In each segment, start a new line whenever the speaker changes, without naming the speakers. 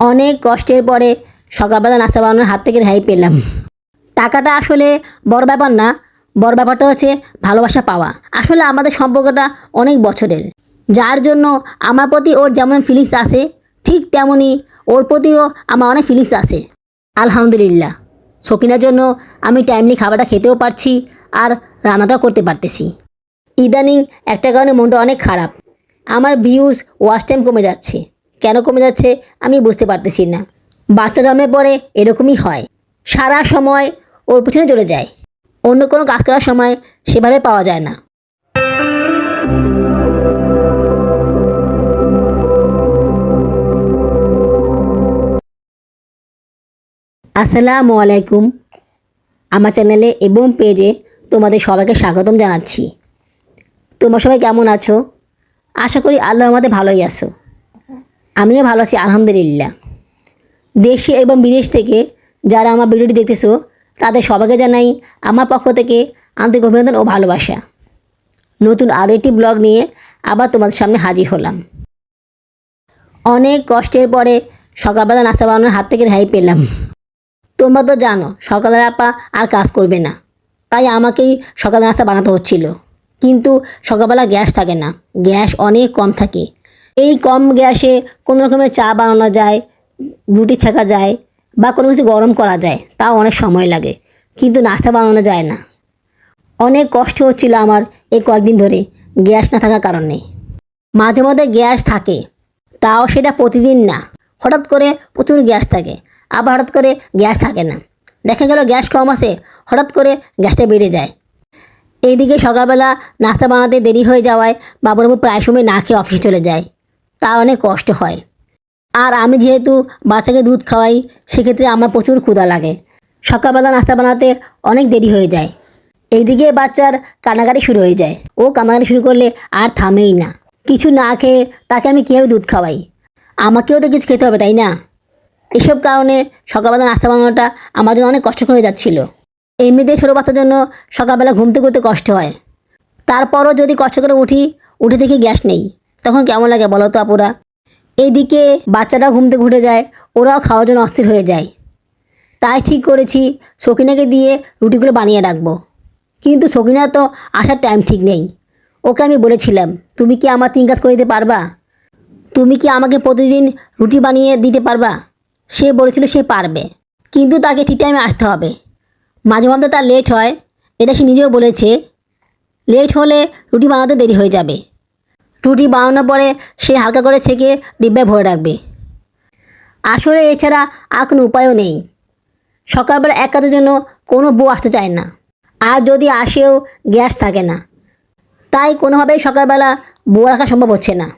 অনেক কষ্টের পরে সকালবেলা নাস্তা বানানোর হাত থেকে রেহাই পেলাম। টাকাটা আসলে বড় ব্যাপার না, বড় ব্যাপারটা হচ্ছে ভালোবাসা পাওয়া। আসলে আমাদের সম্পর্কটা অনেক বছরের। যার জন্য আমার প্রতি ওর যেমন ফিলিংস আছে, ঠিক তেমনই ওর প্রতিও আমার অনেক ফিলিংস আছে। আলহামদুলিল্লাহ, সকিনার জন্য আমি টাইমলি খাবারটা খেতেও পারছি আর রান্নাটাও করতে পারতেছি। ইদানিং একটা কারণে মনটা অনেক খারাপ। আমার ভিউজ ওয়াচ টাইম কমে যাচ্ছে। কেন কমে যাচ্ছে আমি বুঝতে পারতেছি না। বাচ্চা জন্মের পরে এরকমই হয়। সারা সময় ওর পিছনে চলে যায়। অন্য কোনো কাজ করার সময় সেভাবে পাওয়া যায় না। আসসালামু আলাইকুম। আমার চ্যানেলে এবং পেজে তোমাদের সবাইকে স্বাগতম জানাচ্ছি। তোমরা সবাই কেমন আছো? আশা করি আল্লাহ আমাদের ভালোই আছো। আমিও ভালো আছি, আলহামদুলিল্লাহ। দেশে এবং বিদেশ থেকে যারা আমার ভিডিওটি দেখতেছো, তাদের সবাইকে জানাই আমার পক্ষ থেকে আন্তরিক অভিনন্দন ও ভালোবাসা। নতুন আরও একটি ব্লগ নিয়ে আবার তোমাদের সামনে হাজির হলাম। অনেক কষ্টের পরে সকালবেলা নাস্তা বানানোর হাত থেকে রেহাই পেলাম। তোমরা তো জানো, সকালের আপা আর কাজ করবে না। তাই আমাকেই সকালে নাস্তা বানাতে হচ্ছিল। কিন্তু সকালবেলা গ্যাস থাকে না। গ্যাস অনেক কম থাকে। এই কম গ্যাসে কোনো রকমের চা বানানো যায়, রুটি ছেঁকা যায় বা কোনো কিছু গরম করা যায়, তাও অনেক সময় লাগে। কিন্তু নাস্তা বানানো যায় না। অনেক কষ্ট হচ্ছিল আমার এই কয়েকদিন ধরে গ্যাস না থাকার কারণে। মাঝে মধ্যে গ্যাস থাকে, তাও সেটা প্রতিদিন না। হঠাৎ করে প্রচুর গ্যাস থাকে, আবার হঠাৎ করে গ্যাস থাকে না। দেখা গেল গ্যাস কম আছে হঠাৎ করে গ্যাসটা বেড়ে যায়। এইদিকে সকালবেলা নাস্তা বানাতে দেরি হয়ে যাওয়ায় বাবুরাবু প্রায় সময় না খেয়ে অফিসে চলে যায়। তা অনেক কষ্ট হয়। আর আমি যেহেতু বাচ্চাকে দুধ খাওয়াই, সেক্ষেত্রে আমার প্রচুর ক্ষুধা লাগে। সকালবেলা নাস্তা বানাতে অনেক দেরি হয়ে যায়। এইদিকে বাচ্চার কান্নাকাটি শুরু হয়ে যায়। ও কান্নাকাটি শুরু করলে আর থামেই না। কিছু না খেয়ে তাকে আমি কীভাবে দুধ খাওয়াই? আমাকেও তো কিছু খেতে হবে, তাই না? এসব কারণে সকালবেলা নাস্তা বানানোটা আমার জন্য অনেক কষ্টকর হয়ে যাচ্ছিল। এমনিতে ছোটো বাচ্চার জন্য সকালবেলা ঘুমতে করতে কষ্ট হয়। তারপরও যদি কষ্ট করে উঠি, উঠে দেখি গ্যাস নেই। তখন কেমন লাগে বলো তো আপুরা? এইদিকে বাচ্চাটাও ঘুম থেকে উঠে যায়, ওরাও খাওয়ার জন্য অস্থির হয়ে যায়। তাই ঠিক করেছি সকিনাকে দিয়ে রুটিগুলো বানিয়ে রাখব। কিন্তু সকিনা তো আসার টাইম ঠিক নেই। ওকে আমি বলেছিলাম, তুমি কি আমার তিন কাজ করে দিতে পারবা? তুমি কি আমাকে প্রতিদিন রুটি বানিয়ে দিতে পারবা? সে বলেছিল সে পারবে। কিন্তু তাকে ঠিক টাইমে আসতে হবে। মাঝে মধ্যে তার লেট হয়। এটা সে নিজেও বলেছে। লেট হলে রুটি বানাতে দেরি হয়ে যাবে। রুটি বানানোর পরে সে হালকা করে ছেঁকে ডিব্বায় ভরে রাখবে। আসলে এছাড়া আর কোনো উপায়ও নেই। সকালবেলা এক কাজের জন্য কোনো বউ আসতে চায় না। আর যদি আসেও গ্যাস থাকে না। তাই কোনোভাবেই সকালবেলা বউ রাখা সম্ভব হচ্ছে না।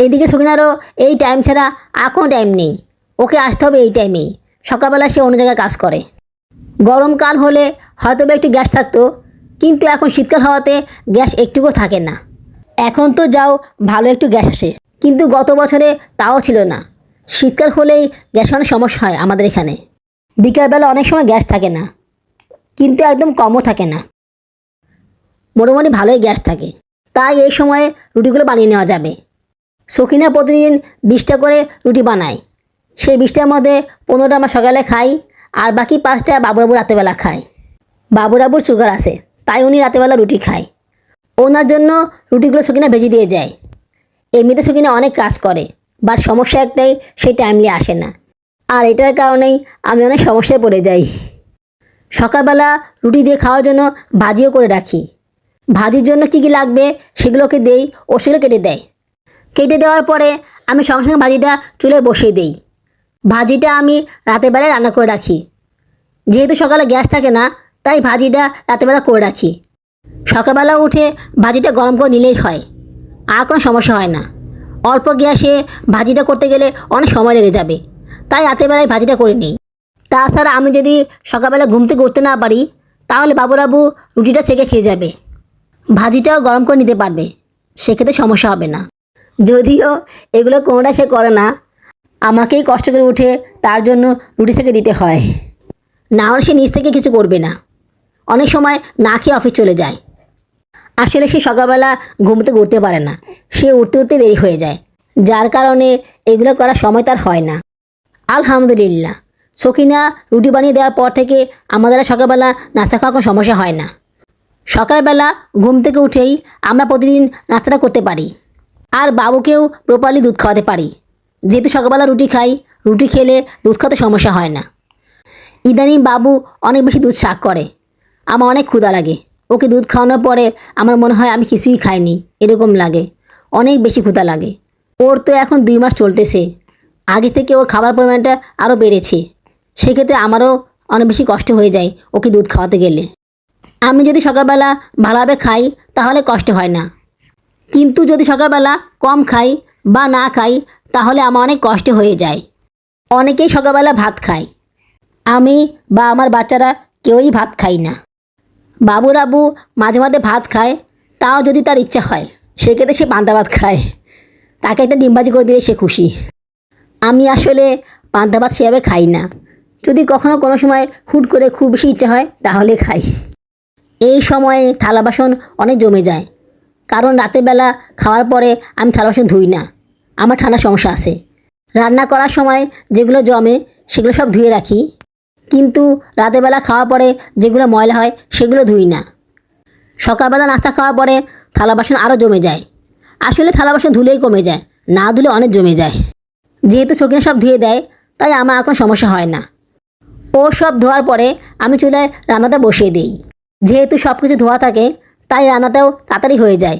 এদিকে সকিনারও এই টাইম ছাড়া আর কোনো টাইম নেই। ওকে আসতে হবে এই টাইমেই সকালবেলা সে অন্য জায়গায় কাজ করে। গরমকাল হলে হয়তো বা একটু গ্যাস থাকতো, কিন্তু এখন শীতকাল হওয়াতে গ্যাস একটুকুও থাকে না। এখন তো যাও, ভালো একটু গ্যাস আসে। কিন্তু গত বছরে তাও ছিল না। শীতকাল হলেই গ্যাস অনেক সমস্যা হয় আমাদের এখানে। বিকালবেলা অনেক সময় গ্যাস থাকে না। কিন্তু একদম কমও থাকে না। মোটামুটি ভালোই গ্যাস থাকে। তাই এই সময়ে রুটিগুলো বানিয়ে নেওয়া যাবে। সখিনা প্রতিদিন বিশটা করে রুটি বানায়। সেই বিশটার মধ্যে পনেরোটা আমরা সকালে খাই আর বাকি পাঁচটা বাবুরাবু রাতেবেলা খায়। বাবুরাবুর সুগার আছে, তাই উনি রাতেবেলা রুটি খায়। ওনার জন্য রুটিগুলো সকিনা ভেজে দিয়ে যায়। এমনিতে সকিনা অনেক কাজ করে বাট সমস্যা একটাই সেই টাইমলি আসে না। আর এটার কারণেই আমি অনেক সমস্যায় পড়ে যাই। সকালবেলা রুটি দিয়ে খাওয়ার জন্য ভাজিও করে রাখি। ভাজির জন্য কী কী লাগবে সেগুলোকে দেই ও সেগুলো কেটে দেয়। কেটে দেওয়ার পরে আমি সঙ্গে সঙ্গে ভাজিটা চুলে বসিয়ে দিই। ভাজিটা আমি রাতের বেলায় রান্না করে রাখি। যেহেতু সকালে গ্যাস থাকে না, তাই ভাজিটা রাতেরবেলা করে রাখি। সকালবেলা উঠে ভাজিটা গরম করে নিলেই হয়, আর কোনো সমস্যা হয় না। অল্প গ্যাসে ভাজিটা করতে গেলে অনেক সময় লেগে যাবে, তাই রাতেরবেলায় ভাজিটা করে নিই। তাছাড়া আমি যদি সকালবেলা ঘুম থেকে না পারি, তাহলে বাবুরাবু রুটিটা সেকে খেয়ে যাবে। ভাজিটাও গরম করে নিতে পারবে, সেক্ষেত্রে সমস্যা হবে না। যদিও এগুলো কোনোটা সে করে না, আমাকেই কষ্ট করে উঠে তার জন্য রুটি সেকে দিতে হয়। না হলে সে নিজ থেকে কিছু করবে না। অনেক সময় না খেয়ে অফিস চলে যায়। আসলে সে সকালবেলা ঘুমতে উঠতে পারে না। সে উঠতে উঠতে দেরি হয়ে যায়। যার কারণে এগুলো করার সময় তার হয় না। আলহামদুলিল্লাহ। সকিনা রুটি বানিয়ে দেওয়ার পর থেকে আমাদের সকালবেলা নাস্তা খাওয়ার কোনো সমস্যা হয় না। সকালবেলা ঘুম থেকে উঠেই আমরা প্রতিদিন নাস্তাটা করতে পারি। আর বাবুকেও প্রপারলি দুধ খাওয়াতে পারি। যেহেতু সকালবেলা রুটি খাই, রুটি খেলে দুধ খাওয়াতে সমস্যা হয় না। ইদানিং বাবু অনেক বেশি দুধ শাক করে। আমার অনেক ক্ষুধা লাগে। ওকে দুধ খাওয়ানোর পরে আমার মনে হয় আমি কিছুই খাইনি, এরকম লাগে। অনেক বেশি ক্ষুধা লাগে। ওর তো এখন দুই মাস চলতেছে। আগে থেকে ওর খাবার পরিমাণটা আরও বেড়েছে। সেক্ষেত্রে আমারও অনেক বেশি কষ্ট হয়ে যায় ওকে দুধ খাওয়াতে গেলে। আমি যদি সকালবেলা ভালোভাবে খাই, তাহলে কষ্ট হয় না। কিন্তু যদি সকালবেলা কম খাই বা না খাই, তাহলে আমার অনেক কষ্ট হয়ে যায়। অনেকেই সকালবেলা ভাত খায়। আমি বা আমার বাচ্চারা কেউই ভাত খাই না। বাবুর আবু মাঝে মাঝে ভাত খায়, তাও যদি তার ইচ্ছা হয় সেক্ষেত্রে সে পান্তা ভাত খায়। তাকে একটা ডিমবাজি করে দিলে সে খুশি। আমি আসলে পান্তা ভাত সেভাবে খাই না। যদি কখনো কোনো সময় হুট করে খুব বেশি ইচ্ছা হয়, তাহলে খাই। এই সময়ে থালা বাসন অনেক জমে যায়। কারণ রাতের বেলা খাওয়ার পরে আমি থালা বাসন ধুই না। আমার ঠান্ডা সমস্যা আছে। রান্না করার সময় যেগুলো জমে, সেগুলো সব ধুয়ে রাখি। কিন্তু রাতের বেলা খাওয়ার পরে যেগুলো ময়লা হয় সেগুলো ধুই না। সকালবেলা নাস্তা খাওয়ার পরে থালা বাসন আরও জমে যায়। আসলে থালা বাসন ধুলেই কমে যায়, না ধুলে অনেক জমে যায়। যেহেতু শৌখিনা সব ধুয়ে দেয়, তাই আমার আর কোনো সমস্যা হয় না। ও সব ধোয়ার পরে আমি চুলায় রান্নাটা বসিয়ে দিই। যেহেতু সব কিছু ধোয়া থাকে, তাই রান্নাটাও তাড়াতাড়ি হয়ে যায়।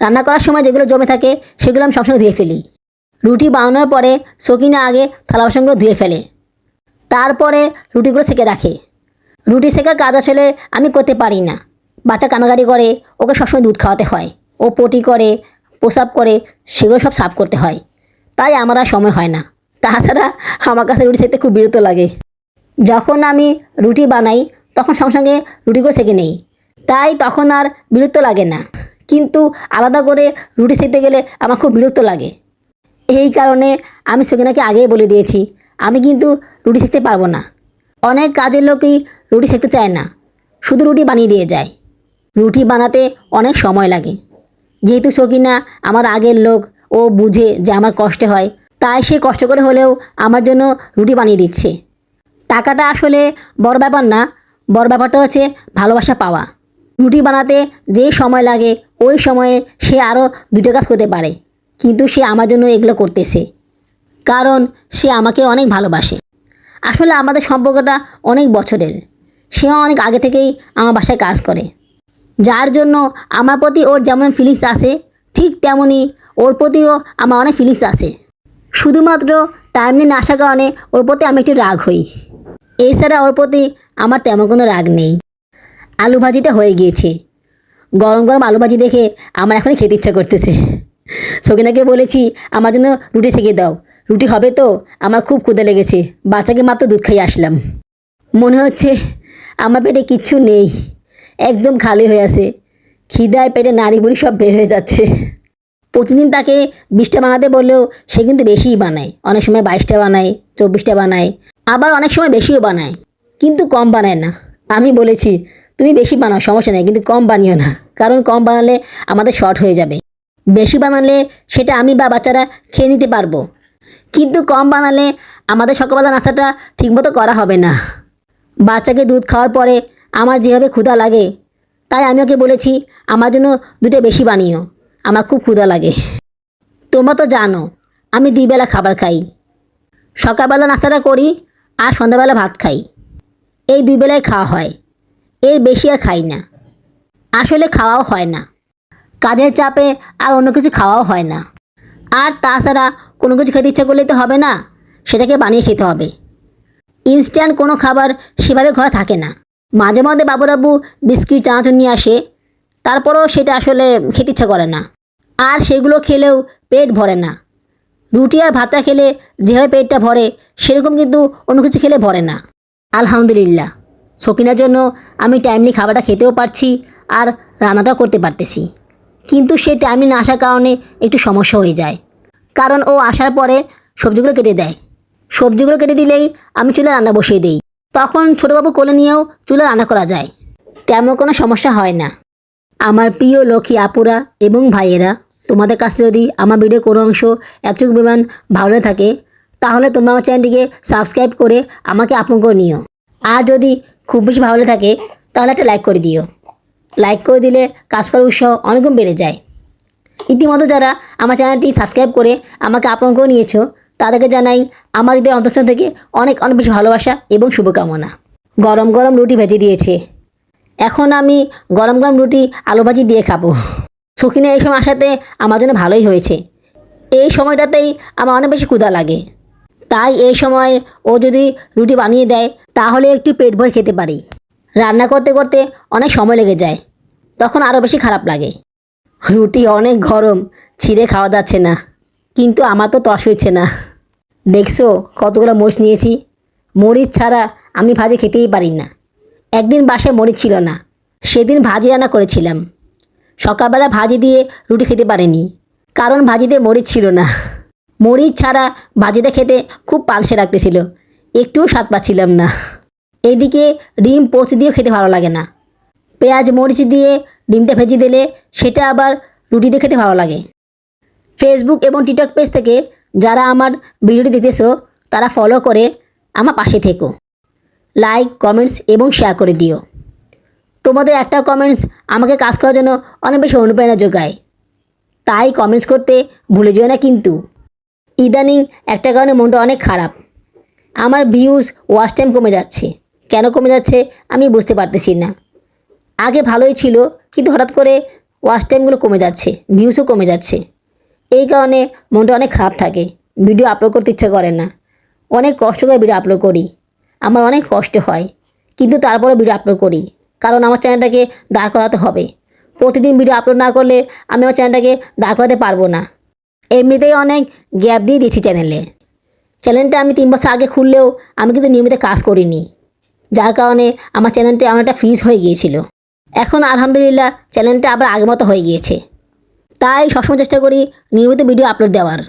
রান্না করার সময় যেগুলো জমে থাকে, সেগুলো আমি সবসময় ধুয়ে ফেলি। রুটি বানানোর পরে সকিনা আগে থালা বাসনগুলো ধুয়ে ফেলে। তারপরে রুটিগুলো সেকে রাখে। রুটি শেখার কাজ আসলে আমি করতে পারি না। বাচ্চা কানাকাটি করে, ওকে সবসময় দুধ খাওয়াতে হয়। ও পটি করে প্রসাব করে, সেগুলো সব সাফ করতে হয়। তাই আমার আর সময় হয় না। তাছাড়া আমার কাছে রুটি সেকতে খুব বিরত লাগে। যখন আমি রুটি বানাই, তখন সঙ্গে সঙ্গে রুটিগুলো সেকে নেই। তাই তখন আর বিরক্ত লাগে না। কিন্তু আলাদা করে রুটি সেকতে গেলে আমার খুব বিরক্ত লাগে। এই কারণে আমি সকিনাকে আগেই বলে দিয়েছি আমি কিন্তু রুটি শিখতে পারব না। অনেক কাজের লোকই রুটি শিখতে চায় না। শুধু রুটি বানিয়ে দিয়ে যায়। রুটি বানাতে অনেক সময় লাগে। যেহেতু সকিনা আমার আগের লোক, ও বুঝে যে আমার কষ্ট হয়, তাই সে কষ্ট করে হলেও আমার জন্য রুটি বানিয়ে দিচ্ছে। টাকাটা আসলে বড় ব্যাপার না, বড় ব্যাপারটা হচ্ছে ভালোবাসা পাওয়া। রুটি বানাতে যে সময় লাগে, ওই সময়ে সে আরও দুটো কাজ করতে পারে। কিন্তু সে আমার জন্য এগুলো করতেছে। কারণ সে আমাকে অনেক ভালোবাসে। আসলে আমাদের সম্পর্কটা অনেক বছরের। সেও অনেক আগে থেকেই আমার বাসায় কাজ করে। যার জন্য আমার প্রতি ওর যেমন ফিলিংস আছে, ঠিক তেমনই ওর প্রতিও আমার অনেক ফিলিংস আছে। শুধুমাত্র টাইমলি না আসার কারণে ওর প্রতি আমি একটু রাগ হই। এছাড়া ওর প্রতি আমার তেমন কোনো রাগ নেই। আলু ভাজিটা হয়ে গিয়েছে। গরম গরম আলু ভাজি দেখে আমার এখনই খেতে ইচ্ছা করতেছে। সকিনাকে বলেছি, আমার জন্য রুটি সেকে দাও। রুটি হবে তো? আমার খুব ক্ষুদে লেগেছে। বাচ্চাকে মাত্র দুধ খাইয়ে আসলাম। মনে হচ্ছে আমার পেটে কিচ্ছু নেই। একদম খালি হয়ে আছে। খিদায় পেটে নাড়ি বুড়ি সব বের হয়ে যাচ্ছে। প্রতিদিন তাকে বিশটা বানাতে বললেও সে কিন্তু বেশিই বানায়। অনেক সময় বাইশটা বানায়, চব্বিশটা বানায়। আবার অনেক সময় বেশিও বানায়। কিন্তু কম বানায় না। আমি বলেছি, তুমি বেশি বানাও, সমস্যা নেই। কিন্তু কম বানিও না। কারণ কম বানালে আমাদের শর্ট হয়ে যাবে। বেশি বানালে সেটা আমি বা বাচ্চারা খেয়ে নিতে পারব। কিন্তু কম বানালে আমাদের সকালবেলা নাস্তাটা ঠিকমতো করা হবে না। বাচ্চাকে দুধ খাওয়ার পরে আমার যেভাবে ক্ষুধা লাগে, তাই আমি ওকে বলেছি, আমার জন্য দুটো বেশি বানিও। আমার খুব ক্ষুধা লাগে। তোমরা তো জানো, আমি দুই বেলা খাবার খাই। সকালবেলা নাস্তাটা করি আর সন্ধ্যাবেলা ভাত খাই। এই দুই বেলায় খাওয়া হয়। এর বেশি আর খাই না। আসলে খাওয়াও হয় না। কাজের চাপে আর অন্য কিছু খাওয়াও হয় না। আর তাছাড়া কোনো কিছু খেতে ইচ্ছা করলে তো হবে না, সেটাকে বানিয়ে খেতে হবে। ইনস্ট্যান্ট কোনো খাবার সেভাবে ঘরে থাকে না। মাঝে মাঝে বাবুরাবু বিস্কিট, চানাচুর নিয়ে আসে, তারপরেও সেটা আসলে খেতে ইচ্ছা করে না। আর সেগুলো খেলেও পেট ভরে না। রুটি আর ভাতটা খেলে যেভাবে পেটটা ভরে, সেরকম কিন্তু অন্য কিছু খেলে ভরে না। আলহামদুলিল্লাহ শকিনার জন্য আমি টাইমলি খাবারটা খেতেও পারছি আর রান্নাটাও করতে পারতেছি। কিন্তু সে টাইমলি না আসার কারণে একটু সমস্যা হয়ে যায়। কারণ ও আসার পরে সবজিগুলো কেটে দেয়। সবজিগুলো কেটে দিলেই আমি চুলে রান্না বসিয়ে দিই। তখন ছোটোবাবু কোলে নিয়েও চুলে রান্না করা যায়। তেমন কোনো সমস্যা হয় না। আমার প্রিয় লক্ষ্মী আপুরা এবং ভাইয়েরা, তোমাদের কাছে যদি আমার ভিডিও কোনো অংশ এতটুকু পরিমাণ ভালো থাকে, তাহলে তোমরা আমার চ্যানেলটিকে সাবস্ক্রাইব করে আমাকে আপন করে নিও। আর যদি খুব বেশি ভালো থাকে, তাহলে একটা লাইক করে দিও। লাইক করে দিলে কাজ করার উৎসাহ অনেকগুণ বেড়ে যায়। ইতিমধ্যে যারা আমার চ্যানেলটি সাবস্ক্রাইব করে আমাকে আপন করে নিয়েছো, তাদেরকে জানাই আমার হৃদয় অন্তঃস্থল থেকে অনেক অনেক বেশি ভালোবাসা এবং শুভকামনা। গরম গরম রুটি ভেজে দিয়েছে। এখন আমি গরম গরম রুটি আলু ভাজি দিয়ে খাব। সখিনা এই সময় আসাতে আমার জন্য ভালোই হয়েছে। এই সময়টাতেই আমার অনেক বেশি ক্ষুধা লাগে। তাই এই সময় ও যদি রুটি বানিয়ে দেয়, তাহলে একটু পেট ভরে খেতে পারি। রান্না করতে করতে অনেক সময় লেগে যায়। তখন আরও বেশি খারাপ লাগে। রুটি অনেক গরম, ছিঁড়ে খাওয়া যাচ্ছে না, কিন্তু আমার তো তস হচ্ছে না। দেখছ, কতগুলো মরিচ নিয়েছি। মরিচ ছাড়া আমি ভাজি খেতেই পারি না। একদিন বাসায় মরিচ ছিল না, সেদিন ভাজি রান্না করেছিলাম। সকালবেলা ভাজি দিয়ে রুটি খেতে পারিনি, কারণ ভাজিতে মরিচ ছিল না। মরিচ ছাড়া ভাজিতে খেতে খুব পালসে রাখতেছিল একটুও স্বাদ পাচ্ছিলাম না। এইদিকে ডিম পোচ দিয়েও খেতে ভালো লাগে না। পেঁয়াজ, মরিচ দিয়ে ডিমটা ভেজে দিলে সেটা আবার রুটি দিয়ে খেতে ভালো লাগে। ফেসবুক এবং টিকটক পেজ থেকে যারা আমার ভিডিওটি দেখতেছো, তারা ফলো করে আমার পাশে থেকো। লাইক কমেন্টস এবং শেয়ার করে দিও। তোমাদের একটা কমেন্টস আমাকে কাজ করার জন্য অনেক বেশি অনুপ্রেরণা যোগায়। তাই কমেন্টস করতে ভুলে যেও না কিন্তু। ইদানিং একটা কারণে মনটা অনেক খারাপ। আমার ভিউজ ওয়াচ টাইম কমে যাচ্ছে। কেন কমে যাচ্ছে আমি বুঝতে পারতেছি না। আগে ভালোই ছিল, কিন্তু হঠাৎ করে ওয়াচ টাইমগুলো কমে যাচ্ছে ভিউসও কমে যাচ্ছে। এই কারণে মনটা অনেক খারাপ থাকে ভিডিও আপলোড করতে ইচ্ছা করে না। অনেক কষ্ট করে ভিডিও আপলোড করি, আমার অনেক কষ্ট হয়, কিন্তু তারপরে ভিডিও আপলোড করি, কারণ আমার চ্যানেলটাকে দাঁড় করাতে হবে। প্রতিদিন ভিডিও আপলোড না করলে আমি আমার চ্যানেলটাকে দাঁড় করাতে পারব না। এমনিতেই অনেক গ্যাপ দিয়ে দিয়েছি চ্যানেলে চ্যানেলটা আমি তিন বছর আগে খুললেও আমি কিন্তু নিয়মিত কাজ করিনি, যার কারণে আমার চ্যানেলটি অনেকটা ফ্রিজ হয়ে গিয়েছিল। এখন আলহামদুলিল্লাহ চ্যানেলটা আবার আগের মতো হয়ে গিয়েছে। তাই সবসময় চেষ্টা করি নিয়মিত ভিডিও আপলোড দেওয়ার।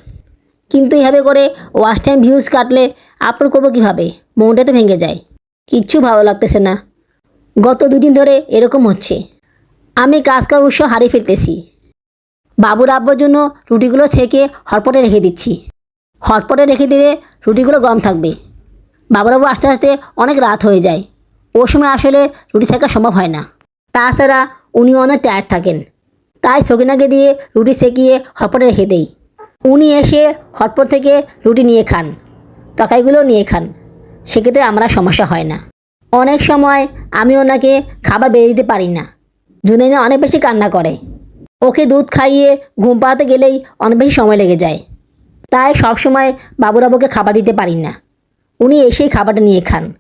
কিন্তু এভাবে করে ওয়াচ টাইম ভিউজ কাটলে আপলোড করব কীভাবে? মনটা তো ভেঙে যায়। কিচ্ছু ভালো লাগতেছে না। গত দুদিন ধরে এরকম হচ্ছে। আমি কাজ করার উৎস হারিয়ে ফেলতেছি। বাবুর আব্বুর জন্য রুটিগুলো ছেঁকে হটপটে রেখে দিচ্ছি। হটপটে রেখে দিলে রুটিগুলো গরম থাকবে। বাবুর আব্বু আস্তে আস্তে অনেক রাত হয়ে যায়। ও সময় আসলে রুটি ছেঁকা সম্ভব হয় না। তাছাড়া উনি অনেক টায়ার্ড থাকেন। তাই সকিনাকে দিয়ে রুটি সেকিয়ে হটপটে রেখে দেই। উনি এসে হটপট থেকে রুটি নিয়ে খান তরকারিগুলো নিয়ে খান। সেক্ষেত্রে আমরা সমস্যা হয় না। অনেক সময় আমি ওনাকে খাবার বেড়ে দিতে পারি না। জুনাইনা অনেক বেশি কান্না করে। ওকে দুধ খাইয়ে ঘুম পাড়াতে গেলেই অনেক বেশি সময় লেগে যায়। তাই সবসময় বাবুরাবুকে খাবার দিতে পারি না। উনি এসেই খাবারটা নিয়ে খান।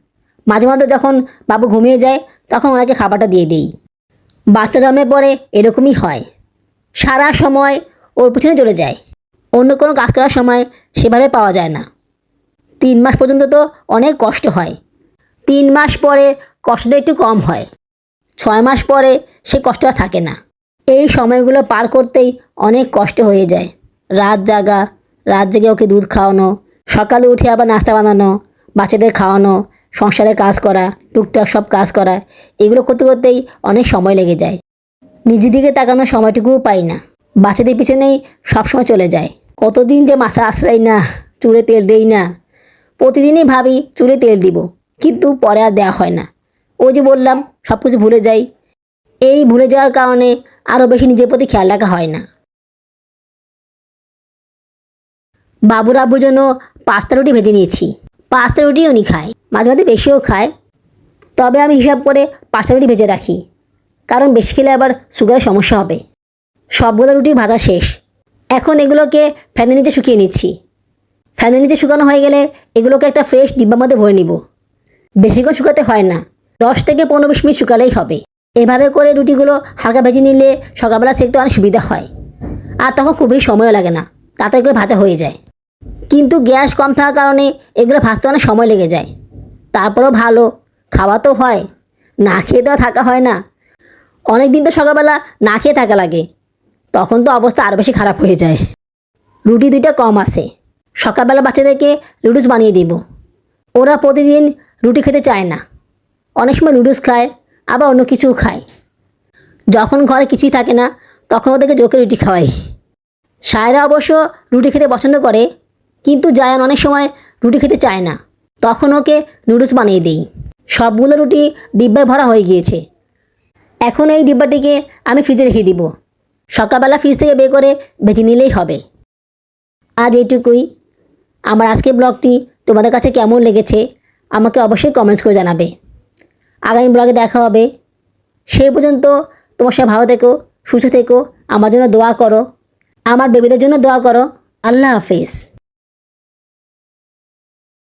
মাঝে মাঝে যখন বাবু ঘুমিয়ে যায়, তখন ওনাকে খাবারটা দিয়ে দিই। বাচ্চা জন্মের পরে এরকমই হয়। সারা সময় ওর পিছনে চলে যায়। অন্য কোনো কাজ করার সময় সেভাবে পাওয়া যায় না। তিন মাস পর্যন্ত তো অনেক কষ্ট হয়। তিন মাস পরে কষ্টটা একটু কম হয়। ছয় মাস পরে সে কষ্ট থাকে না। এই সময়গুলো পার করতেই অনেক কষ্ট হয়ে যায়। রাত জাগা, রাত জেগে ওকে দুধ খাওয়ানো, সকালে উঠে আবার নাস্তা বানানো, বাচ্চাদের খাওয়ানো সংসারে কাজ করা, টুকটাক সব কাজ করা, এগুলো করতে করতেই অনেক সময় লেগে যায়। নিজের দিকে তাকানোর সময়টুকুও পাই না। বাচ্চাদের পিছনেই সবসময় চলে যায়। কতদিন যে মাথা আশ্রয় না, চুলে তেল দেই না। প্রতিদিনই ভাবি চুলে তেল দিব, কিন্তু পরে আর দেওয়া হয় না। ওই যে বললাম সব কিছু ভুলে যাই। এই ভুলে যাওয়ার কারণে আরও বেশি নিজের প্রতি খেয়াল রাখা হয় না। বাবুর আব্বুর জন্য পাঁচটা রুটি ভেজে নিয়েছি। পাঁচটা রুটি উনি খায়, মাঝে মাঝে বেশিও খায়। তবে আমি হিসাব করে পাঁচটা রুটি ভেজে রাখি, কারণ বেশি খেলে আবার সুগারের সমস্যা হবে। সবগুলো রুটি ভাজা শেষ। এখন এগুলোকে ফ্যানের নিচে শুকিয়ে নিচ্ছি। ফ্যানের নিচে শুকানো হয়ে গেলে এগুলোকে একটা ফ্রেশ ডিব্বার মধ্যে ভরে নিব। বেশিক্ষণ শুকাতে হয় না, দশ থেকে পনেরো বিশ মিনিট শুকালেই হবে। এভাবে করে রুটিগুলো হালকা ভেজে নিলে সকালবেলা সেকতে অনেক সুবিধা হয়। আর তখন খুবই সময় লাগে না, তাড়াতাড়ি করে ভাজা হয়ে যায়। কিন্তু গ্যাস কম থাকার কারণে এগুলো ভাজতে অনেক সময় লেগে যায়। তারপরেও ভালো, খাওয়া তো হয়, না খেয়ে আর থাকা হয় না। অনেক দিন তো সকালবেলা না খেয়ে থাকা লাগে, তখন তো অবস্থা আরও বেশি খারাপ হয়ে যায়। রুটি দুইটা কম আসে সকালবেলা বাচ্চাদেরকে লুডুস বানিয়ে দেব। ওরা প্রতিদিন রুটি খেতে চায় না, অনেক সময় লুডুস খায়, আবার অন্য কিছুও খায়। যখন ঘরে কিছুই থাকে না, তখন ওদেরকে জোকে রুটি খাওয়াই। সায়রা অবশ্য রুটি খেতে পছন্দ করে কিন্তু জায়ান অনেক সময় রুটি খেতে চায় না। তখন ওকে নুডলস বানিয়ে দিই। সবগুলো রুটি ডিব্বায় ভরা হয়ে গিয়েছে। এখন এই ডিব্বাটিকে আমি ফ্রিজে রেখে দিব। সকালবেলা ফ্রিজ থেকে বের করে ভেজে নিলেই হবে। আজ এইটুকুই। আমার আজকের ব্লগটি তোমাদের কাছে কেমন লেগেছে, আমাকে অবশ্যই কমেন্টস করে জানাবে। আগামী ব্লগে দেখা হবে। সেই পর্যন্ত তোমার সবাই ভালো থেকো, সুস্থ থেকো, আমার জন্য দোয়া করো। আমার বেবিদের জন্য দোয়া করো। আল্লাহ হাফিজ।